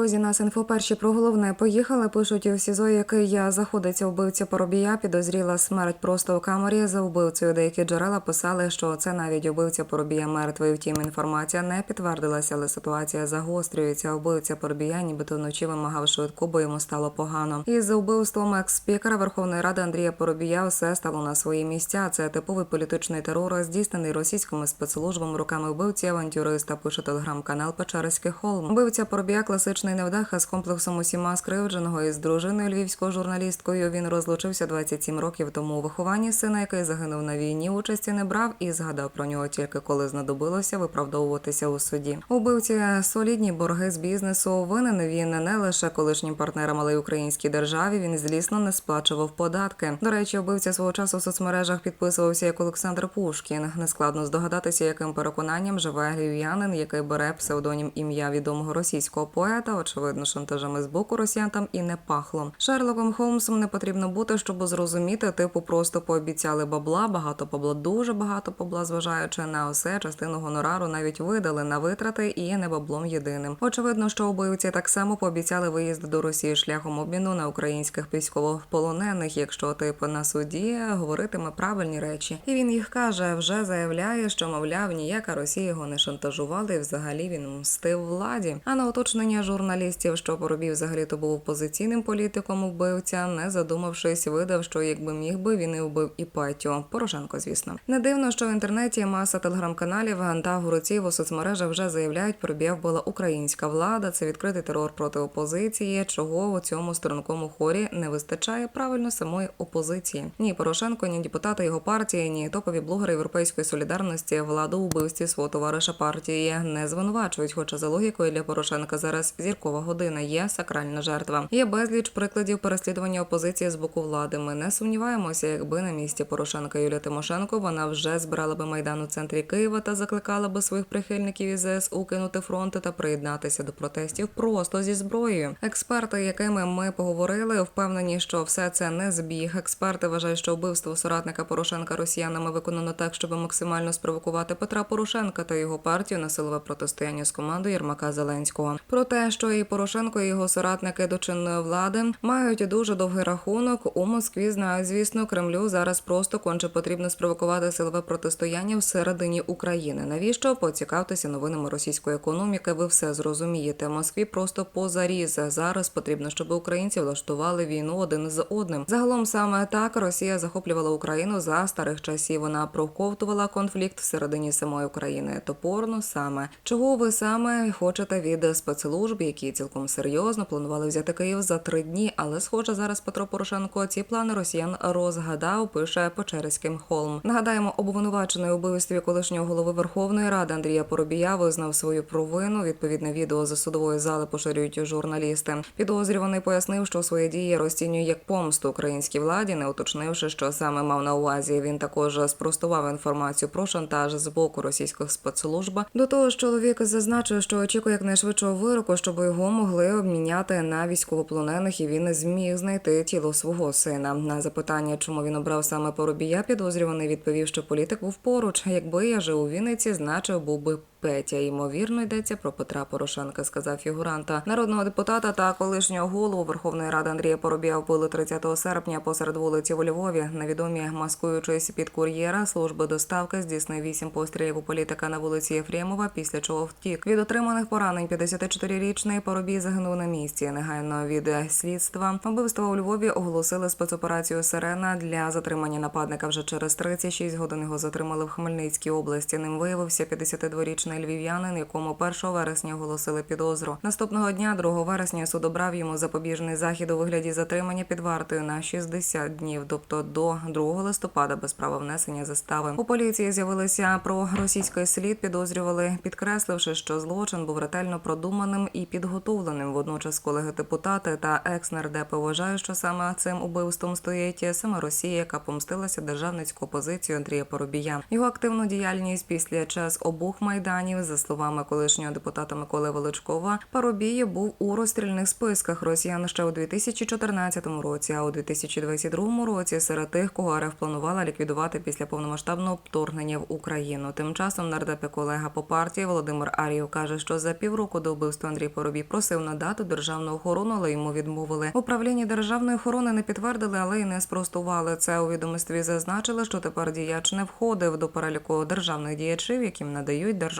Друзі, нас інфоперші про головне поїхали. Пишуть у СІЗО, який я заходиться вбивця Поробія. Підозріла смерть просто у камері за вбивцею. Деякі джерела писали, що це навіть убивця Поробія мертвий. Втім, інформація не підтвердилася, але ситуація загострюється. Убивця Поробія, нібито вночі вимагав швидку, бо йому стало погано. І за вбивством екс-спікера Верховної Ради Андрія Поробія все стало на свої місця. Це типовий політичний терор, здійснений російськими спецслужбами руками вбивці авантюриста. Пише телеграм-канал Печерський Холм. Вбивця Поробія класичний невдаха з комплексом усіма скривдженого із дружиною львівською журналісткою. Він розлучився 27 років тому у вихованні сина, який загинув на війні. Участі не брав і згадав про нього тільки коли знадобилося виправдовуватися у суді. Убивці солідні борги з бізнесу. Винен він не лише колишнім партнерам, але й українській державі. Він злісно не сплачував податки. До речі, вбивця свого часу в соцмережах підписувався як Олександр Пушкін. Нескладно здогадатися, яким переконанням живе львів'янин, який бере псевдонім ім'я відомого російського поета. Очевидно, шантажами з боку росіян там і не пахло. Шерлоком Холмсом не потрібно бути, щоб зрозуміти. Типу просто пообіцяли бабла, багато побла, дуже багато побла, зважаючи на усе, частину гонорару навіть видали на витрати і не баблом єдиним. Очевидно, що убивці так само пообіцяли виїзд до Росії шляхом обміну на українських військовополонених, якщо типу на суді говоритиме правильні речі. І він їх каже, вже заявляє, що мовляв, ніяка Росія його не шантажувала, і взагалі він мстив владі. А на уточнення журналістів, що Поробій взагалі то був опозиційним політиком убивця, не задумавшись, видав, що якби міг би він і вбив і Петю. Порошенко, звісно. Не дивно, що в інтернеті маса телеграм-каналів та гурців у соцмережах вже заявляють, Поробія була українська влада. Це відкритий терор проти опозиції. Чого у цьому сторонкому хорі не вистачає правильно самої опозиції. Ні, Порошенко, ні депутати його партії, ні топові блогери європейської солідарності владу вбивстві свого товариша партії не звинувачують. Хоча за логікою для Порошенка зараз зіркова година є сакральна жертва. Є безліч прикладів переслідування опозиції з боку влади. Ми не сумніваємося, якби на місці Порошенка Юлія Тимошенко вона вже збирала би майдан у центрі Києва та закликала би своїх прихильників із ЗСУ кинути фронти та приєднатися до протестів просто зі зброєю. Експерти, якими ми поговорили, впевнені, що все це не збіг. Експерти вважають, що вбивство соратника Порошенка росіянами виконано так, щоб максимально спровокувати Петра Порошенка та його партію на силове протистояння з командою Єрмака Зеленського. Про те, що і Порошенко, і його соратники до чинної влади мають дуже довгий рахунок у Москві. Знають, звісно, Кремлю зараз просто конче потрібно спровокувати силове протистояння всередині України. Навіщо поцікавтеся новинами російської економіки? Ви все зрозумієте. Москві просто позаріз. Зараз потрібно, щоб українці влаштували війну один з одним. Загалом саме так Росія захоплювала Україну за старих часів. Вона проковтувала конфлікт всередині самої України. Топорно саме чого ви саме хочете від спецслужб, які цілком серйозно планували взяти Київ за три дні. Але схоже, зараз Петро Порошенко ці плани росіян розгадав. Пише Печерським холм. Нагадаємо, обвинувачений у вбивстві колишнього голови Верховної Ради Андрія Поробія визнав свою провину. Відповідне відео за судової зали поширюють журналісти. Підозрюваний пояснив, що свої дії розцінює як помсту українській владі, не уточнивши, що саме мав на увазі. Він також спростував інформацію про шантаж з боку російських спецслужб. До того ж, чоловік зазначив, що очікує якнайшвидшого вироку, щоб його могли обміняти на військовополонених, і він зміг знайти тіло свого сина. На запитання, чому він обрав саме Поробія, підозрюваний відповів, що політик був поруч. Якби я жив у Вінниці, значив був би Петя. Ймовірно, йдеться про Петра Порошенка, сказав фігуранта народного депутата та колишнього голову Верховної Ради Андрія Поробія вбили 30 серпня посеред вулиці у Львові. Невідомі, маскуючись під кур'єра служби доставки, здійснив вісім пострілів у політика на вулиці Єфремова, після чого втік. Від отриманих поранень 54-річний Поробій загинув на місці. Негайно від слідства вбивства у Львові оголосили спецоперацію Сирена для затримання нападника. Вже через 36 годин його затримали в Хмельницькій області. Ним виявився 52-річний львів'янин, якому 1 вересня оголосили підозру. Наступного дня, 2 вересня, суд обрав йому запобіжний захід у вигляді затримання під вартою на 60 днів, тобто до 2 листопада без права внесення застави. У поліції з'явилися про російський слід. Підозрювали, підкресливши, що злочин був ретельно продуманим і підготовленим. Водночас колеги депутати та екс-нардепи вважають, що саме цим убивством стоїть саме Росія, яка помстилася державницьку позицію Андрія Поробія. Його активну діяльність після час обох майданів росіянів. За словами колишнього депутата Миколи Величкова, Парубій був у розстрільних списках росіян ще у 2014 році, а у 2022 році серед тих, кого РФ планувала ліквідувати після повномасштабного вторгнення в Україну. Тим часом нардепі колега по партії Володимир Ар'єв каже, що за півроку до вбивства Андрій Поробій просив надати державну охорону, але йому відмовили. Управління державної охорони не підтвердили, але й не спростували це. У відомстві зазначили, що тепер діяч не входив до переліку державних діячів, яким надають